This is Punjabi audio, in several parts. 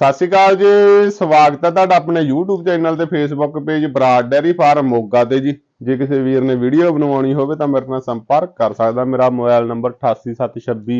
ਸਤਿ ਸ਼੍ਰੀ ਅਕਾਲ ਜੀ, ਸਵਾਗਤ ਹੈ ਤੁਹਾਡਾ ਆਪਣੇ YouTube ਚੈਨਲ ਤੇ Facebook page Brar dairy farm Moga ਤੇ ਜੀ। ਜੇ ਕਿਸੇ ਵੀਰ ਨੇ ਵੀਡੀਓ ਬਣਵਾਉਣੀ ਹੋਵੇ ਤਾਂ ਮੇਰੇ ਨਾਲ ਸੰਪਰਕ ਕਰ ਸਕਦਾ। ਮੇਰਾ ਮੋਬਾਈਲ ਨੰਬਰ 8876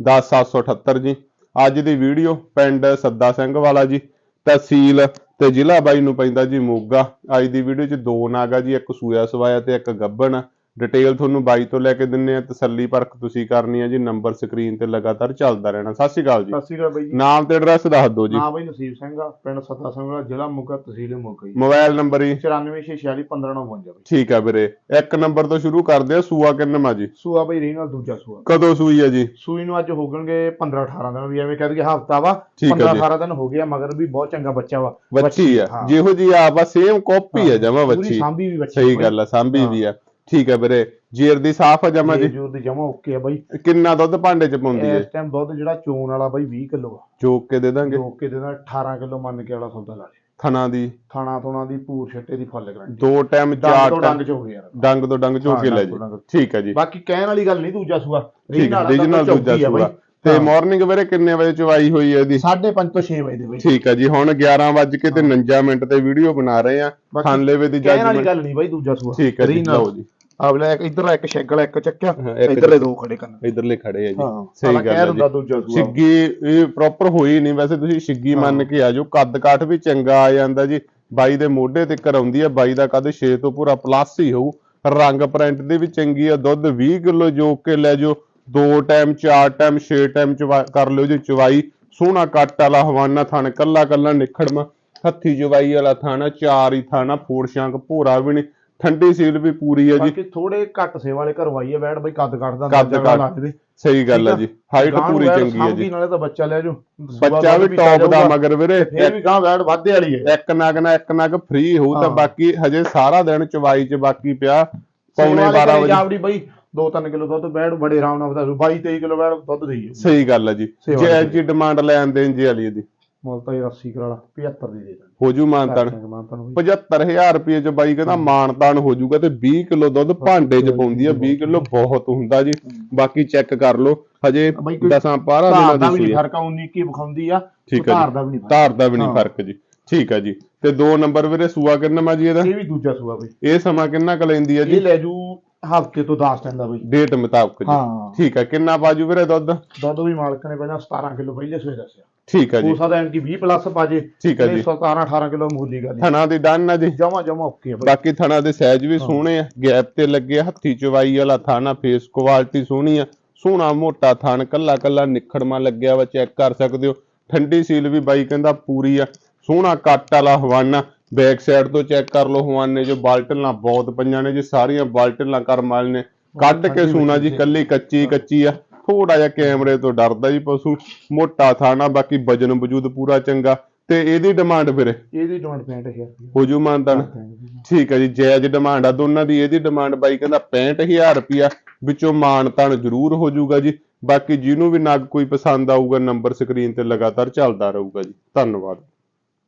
10778 ਜੀ। ਅੱਜ ਦੀ ਵੀਡੀਓ ਪਿੰਡ ਸੱਦਾ ਸਿੰਘ ਵਾਲਾ ਜੀ, ਤਹਿਸੀਲ ਤੇ ਜ਼ਿਲ੍ਹਾ ਬਾਈ ਨੂੰ ਪੈਂਦਾ ਜੀ ਮੋਗਾ। ਅੱਜ ਦੀ ਵੀਡੀਓ 'ਚ ਦੋ ਨਾਗਾ ਜੀ, ਇੱਕ ਸੂਆ ਸਵਾਇਆ ਤੇ ਇੱਕ ਗੱਬਣ। ਡਿਟੇਲ ਤੁਹਾਨੂੰ ਬਾਈ ਤੋਂ ਲੈ ਕੇ ਦਿੰਨੇ ਆ ਤਸੱਲੀ ਪਰਖ ਤੁਸੀਂ ਕਰਨੀ ਹੈ ਜੀ ਨੰਬਰ ਸਕਰੀਨ ਤੇ ਲਗਾਤਾਰ ਚੱਲਦਾ ਰਹਿਣਾ। ਸਤਿ ਸ਼੍ਰੀ ਅਕਾਲ ਜੀ। ਸਤਿ ਸ਼੍ਰੀ ਅਕਾਲ ਬਾਈ ਜੀ। ਨਾਮ ਤੇ ਐਡਰੈਸ ਦੱਸ ਦਿਓ ਜੀ। ਨਾਮ ਬਾਈ ਨਸੀਬ ਸਿੰਘ ਆ ਪਿੰਡ ਸੱਤਾ ਸਿੰਘ ਵਾਲਾ ਜ਼ਿਲ੍ਹਾ ਮੋਗਾ ਤਹਿਸੀਲ ਮੋਗਾ ਜੀ। ਮੋਬਾਈਲ ਨੰਬਰ ਹੀ 9446451552 ਬਾਈ। ਠੀਕ ਹੈ ਵੀਰੇ। ਇੱਕ ਨੰਬਰ ਤੋਂ ਸ਼ੁਰੂ ਕਰਦੇ ਆ ਸੂਆ ਕਿੰਨਵਾਂ ਜੀ? ਸੂਆ ਬਾਈ ਰੀ ਨਾਲ ਦੂਜਾ ਸੂਆ। ਕਦੋਂ ਸੂਈ ਹੈ ਜੀ? ਸੂਈ ਨੂੰ ਅੱਜ ਹੋ ਗਣਗੇ 15 18 ਦਿਨ ਵੀ ਐਵੇਂ ਕਹਿ ਦਈਏ ਹਫਤਾ ਵਾ। ਠੀਕ ਹੈ 15 ਜੀ। 18 ਦਿਨ ਹੋ ਗਿਆ ਮਗਰ ਵੀ ਬਹੁਤ ਚੰਗਾ ਬੱਚਾ ਵਾ। ਬੱਚੀ ਆ। ਜਿਹੋ ਜੀ ਆ ਬਸ ਸੇਮ ਕਾਪੀ ਹੈ। ਜਮਾ ਬੱਚੀ ਸਾਂਭੀ ਵੀ ਬੱਚੀ ਸਹੀ ਗੱਲ ਆ ਸਾਂਭੀ। ਵੀ ਆ। ਠੀਕ ਹੈ ਵੀਰੇ। ਜੀਰ ਦੀ ਸਾਫ਼ ਆ ਜਮਾ ਜੀ? ਜੂਰ ਦੀ ਜਮਾ ਓਕੇ ਆ ਬਾਈ। ਕਿੰਨਾ ਦੁੱਧ ਭਾਂਡੇ ਚ ਪਾਉਂਦੀ ਹੈ ਇਸ ਟਾਈਮ ਦੁੱਧ ਜਿਹੜਾ ਚੋਣ ਵਾਲਾ ਬਾਈ 20 ਕਿਲੋ ਆ। ਚੋਕ ਕੇ ਦੇ ਦਾਂਗੇ। ਜੋ ਕੇ ਦੇ ਨਾਲ 18 ਕਿਲੋ ਮੰਨ ਕੇ ਵਾਲਾ ਸੌਦਾ ਲਾ ਲੇ ਥਣਾ ਦੀ? ਥਾਣਾ ਥੋਣਾ ਦੀ ਪੂਰ ਛੱਟੇ ਦੀ ਫੁੱਲ ਗਰੰਟੀ ਦੋ ਟਾਈਮ ਚਾਰ ਤੋਂ ਡੰਗ ਚ ਹੋ ਗਿਆ ਯਾਰ। ਡੰਗ ਤੋਂ ਡੰਗ ਚੋਕ ਕੇ ਹਾਂ, ਲੈ ਜੀ। ਤੋਂ। ਠੀਕ ਹੈ ਜੀ। ਬਾਕੀ ਕਹਿਣ ਵਾਲੀ ਗੱਲ ਨਹੀਂ ਦੂਜਾ ਸੂਆ। ਰੀਜਨਲ ਤਾਂ ਦੂਜਾ ਚੌਕੀ। ਸੂਆ। ਤੇ ਮਾਰਨਿੰਗ ਵੀਰੇ ਕਿੰਨੇ ਵਜੇ ਚਵਾਈ ਹੋਈ ਹੈ ਇਹਦੀ? 5:30 ਤੋਂ 6 ਵਜੇ ਦੇ ਬਾਈ। ਠੀਕ ਹੈ ਜੀ ਹੁਣ 11 ਵੱਜ ਕੇ ਤੇ 49 ਮਿੰਟ ਤੇ ਵੀਡੀਓ ਬਣਾ ਰਹੇ ਆ। ਖਾਨਲੇਵੇ ਦੀ ਕਹਿਣ ਵਾਲੀ ਗੱਲ ਨਹੀਂ ਬਾਈ ਦੂਜਾ ਸੂਆ। ਠੀਕ ਹੈ ਜੀ। ਲਓ ਜੀ। ਅਗਲਾ ਇੱਕ ਇਧਰ ਇੱਕ ਸ਼ੈਗਲ ਇੱਕ ਚੱਕਿਆ ਇਧਰਲੇ ਦੋ ਖੜੇ ਕਰਨ। ਇਧਰਲੇ ਖੜੇ ਆ ਜੀ। ਹਾਂ ਸਹੀ ਗੱਲ ਹੈ ਜੀ। ਦੂਜਾ ਸੂਆ ਛਿੱਗੀ ਇਹ ਪ੍ਰੋਪਰ ਹੋਈ ਨਹੀਂ। ਵੈਸੇ ਤੁਸੀਂ ਛਿੱਗੀ ਮੰਨ ਕੇ ਆਜੋ ਕੱਦ ਕਾਠ ਵੀ ਚੰਗਾ ਆ ਜਾਂਦਾ ਜੀ। ਬਾਈ ਦੇ ਮੋਢੇ ਤੇ ਕਰਾਉਂਦੀ ਆ। ਬਾਈ ਦਾ ਕੱਦ 6 ਤੋਂ ਪੂਰਾ ਪਲੱਸ ਹੀ ਹੋਊ। ਰੰਗ ਪ੍ਰਿੰਟ ਦੇ ਵੀ ਚੰਗੀ ਆ। ਦੁੱਧ 20 ਕਿਲੋ ਜੋ ਕੇ ਲੈ ਜੋ ਦੋ ਟਾਈਮ ਚਾਰ ਟਾਈਮ 6 ਟਾਈਮ ਕਰ ਲਿਓ ਜੀ ਚਵਾਈ। ਸੋਹਣਾ ਕੱਟ ਵਾਲਾ ਹਵਾਨਾ ਥਣ। ਕੱਲਾ ਕੱਲਾ ਨਿਖੜਮਾ। ਹੱਥੀ ਚਵਾਈ ਵਾਲਾ ਥਾਣਾ। ਚਾਰ ਹੀ ਥਾਣਾ। ਫੋੜ ਸ਼ਾਂਕ ਭੋਰਾ ਵੀ ਨਹੀਂ। ਠੰਡੀ ਸੀਲ ਵੀ ਪੂਰੀ ਆ ਜੀ। ਬਾਕੀ ਥੋੜੇ ਘੱਟ ਸੇ ਵਾਲੇ ਘਰੋਂ ਆਈ ਹੈ ਬੈਠ ਬਈ ਕੱਦ ਕੱਟਦਾ ਕੱਦ ਕੱਟ। ਸਹੀ ਗੱਲ ਆ। ਜੀ। ਹਾਈਟ ਪੂਰੀ ਚੰਗੀ ਆ ਜੀ। ਨਾਲੇ ਤਾਂ ਬੱਚਾ ਲੈ ਜੋ ਬੱਚਾ ਵੀ ਟੌਪ ਦਾ ਮਗਰ ਵੀਰੇ। ਫੇਰ ਵੀ ਗਾਂ ਬੈਠ ਵਾਧੇ ਵਾਲੀ ਹੈ। ਇੱਕ ਨਗ ਨਾ ਇੱਕ ਨਗ ਫ੍ਰੀ ਹੋਊ ਤਾਂ ਹਾਂ। ਬਾਕੀ ਹਜੇ ਸਾਰਾ ਦਿਨ ਚਵਾਈ ਚ ਬਾਕੀ ਪਿਆ। ਪੌਣੇ 12 ਵਜੇ। ਜਾਵੜੀ ਬਈ 2-3 ਕਿਲੋ ਦੁੱਧ ਬੈਠ ਬੜੇ ਆਰਾਮ ਨਾਲ ਵਧਾ 22-23 ਕਿਲੋ ਬੈਠ ਦੁੱਧ ਦੇਈ ਸਹੀ ਗੱਲ ਆ ਜੀ। ਸੇਵਾ ਜੇ ਦੀ। ਜੀ ਡਿਮਾਂਡ ਲੈਣ ਦੇਣ ਜੀ ਵਾਲੀ ਇਹਦੀ ਮੁੱਲ ਤਾਂ ਇਹ 80 ਕਰਾ ਲਾ 75 ਦੀ ਦੇ ਦਾਂ ਹੋ ਜੂ ਮਾਨਤਾਨ। 75000 ਰੁਪਏ ਚ ਬਾਈ ਕਹਿੰਦਾ ਮਾਨਤਾਨ ਹੋ ਜੂਗਾ ਤੇ 20 ਕਿਲੋ ਦੁੱਧ ਭਾਂਡੇ ਚ ਪਾਉਂਦੀ ਆ 20 ਕਿਲੋ ਬਹੁਤ ਹੁੰਦਾ ਜੀ। ਬਾਕੀ ਚੈੱਕ ਕਰ ਲਓ ਹਜੇ ਦਸਾਂ 12 ਧਾਰ ਦਿਨਾਂ ਦਾ ਸੂਈ। ਫ਼ਰਕ ਆ 19 ਕੀ ਵਿਖਾਉਂਦੀ ਆ ਧਾਰ ਦਾ ਵੀ ਨਹੀਂ ਧਾਰ ਦਾ ਵੀ ਨਹੀਂ। ਫ਼ਰਕ ਜੀ। ਠੀਕ ਆ ਜੀ। ਤੇ ਦੋ ਨੰਬਰ ਵੀਰੇ ਸੂਆ ਕਿੰਨਾ ਮਾ ਜੀ ਇਹਦਾ? ਇਹ ਵੀ ਦੂਜਾ ਸੂਆ ਬਈ। ਇਹ ਸਮਾਂ ਕਿੰਨਾ ਕੁ ਲੈਂਦੀ ਆ ਇਹ ਜੀ ਲੈ ਜੂ ਹਫ਼ਤੇ ਤੋਂ 10 ਦਿਨ ਦਾ ਬਈ। ਡੇਟ ਮੁਤਾਬਕ ਜੀ। ਹਾਂ। ਠੀਕ ਆ ਕਿੰਨਾ ਬਾਜੂ ਵੀਰੇ ਦੁੱਧ? ਦੁੱਧ ਵੀ ਮਾਲਕ ਨੇ ਪਹਿਲਾਂ 17 ਕਿਲੋ ਪਹਿਲੇ ਸਵੇਰ ਦੱਸਿਆ। ਠੀਕ ਆ ਜੀ। ਹੋ ਸਕਦਾ ਐਂਟੀ 20 ਪਲੱਸ ਪਾਜੇ ਠੀਕ ਆ ਜੀ। 17 18 ਕਿਲੋ ਮੂਲੀ ਗੱਲ ਥਣਾ ਦੀ ਡਨ ਆ ਜੀ। ਜਮਾ ਜਮਾ ਓਕੇ ਆ ਬਾਕੀ ਥਣਾ ਦੇ ਸਾਈਜ਼ ਵੀ ਸੋਹਣੇ ਆ ਗੈਪ ਤੇ ਲੱਗੇ ਹੱਥੀ ਚਵਾਈ ਵਾਲਾ ਥਾਣਾ ਫੇਸ ਕੁਆਲਿਟੀ ਸੋਹਣੀ ਆ। ਸੋਹਣਾ ਮੋਟਾ ਥਣ ਕੱਲਾ ਕੱਲਾ ਨਿਖੜਮਾ ਲੱਗਿਆ ਵਾ ਚੈੱਕ ਕਰ ਸਕਦੇ ਹੋ। ਠੰਡੀ ਸੀਲ ਵੀ ਬਾਈ ਕਹਿੰਦਾ ਪੂਰੀ ਆ। ਸੋਹਣਾ ਕੱਟ ਵਾਲਾ ਹਵਾਨਾ ਬੈਕ ਸਾਈਡ ਤੋਂ ਚੈੱਕ ਕਰ ਲਓ ਹਵਾਨੇ ਜੋ ਬਾਲਟਲਾਂ ਬਹੁਤ ਪਈਆਂ ਨੇ ਜੀ ਸਾਰੀਆਂ ਬਾਲਟਲਾਂ ਕਰਮ ਵਾਲੇ ਨੇ। ਕੱਢ ਕੇ ਸੂਣਾ ਜੀ। ਕੱਲੀ ਕੱਚੀ ਕੱਚੀ ਆ। ਥੋੜਾ ਜਿਹਾ ਕੈਮਰੇ ਤੋਂ ਡਰਦਾ ਜੀ ਪਸ਼ੂ ਮੋਟਾ ਥਾਣਾ ਬਾਕੀ ਵਜਨ ਵਜੂਦ ਪੂਰਾ ਚੰਗਾ। ਤੇ ਇਹਦੀ ਡਿਮਾਂਡ ਫਿਰ ਇਹਦੀ ਡਿਮਾਂਡ 65000 ਹੋ ਜੂ ਮਾਨਤਨ ਠੀਕ ਹੈ ਜੀ ਜਾਇਜ਼ ਡਿਮਾਂਡ ਆ ਦੋਨਾਂ ਦੀ ਇਹਦੀ ਡਿਮਾਂਡ ਬਾਈ ਕਹਿੰਦਾ 65000 ਰੁਪਿਆ ਵਿੱਚੋਂ ਮਾਨਤਨ ਜ਼ਰੂਰ ਹੋ ਜਾਊਗਾ ਜੀ। ਬਾਕੀ ਜਿਹਨੂੰ ਵੀ ਨਗ ਕੋਈ ਪਸੰਦ ਆਊਗਾ ਨੰਬਰ ਸਕਰੀਨ ਤੇ ਲਗਾਤਾਰ ਚੱਲਦਾ ਰਹੂਗਾ ਜੀ। ਧੰਨਵਾਦ।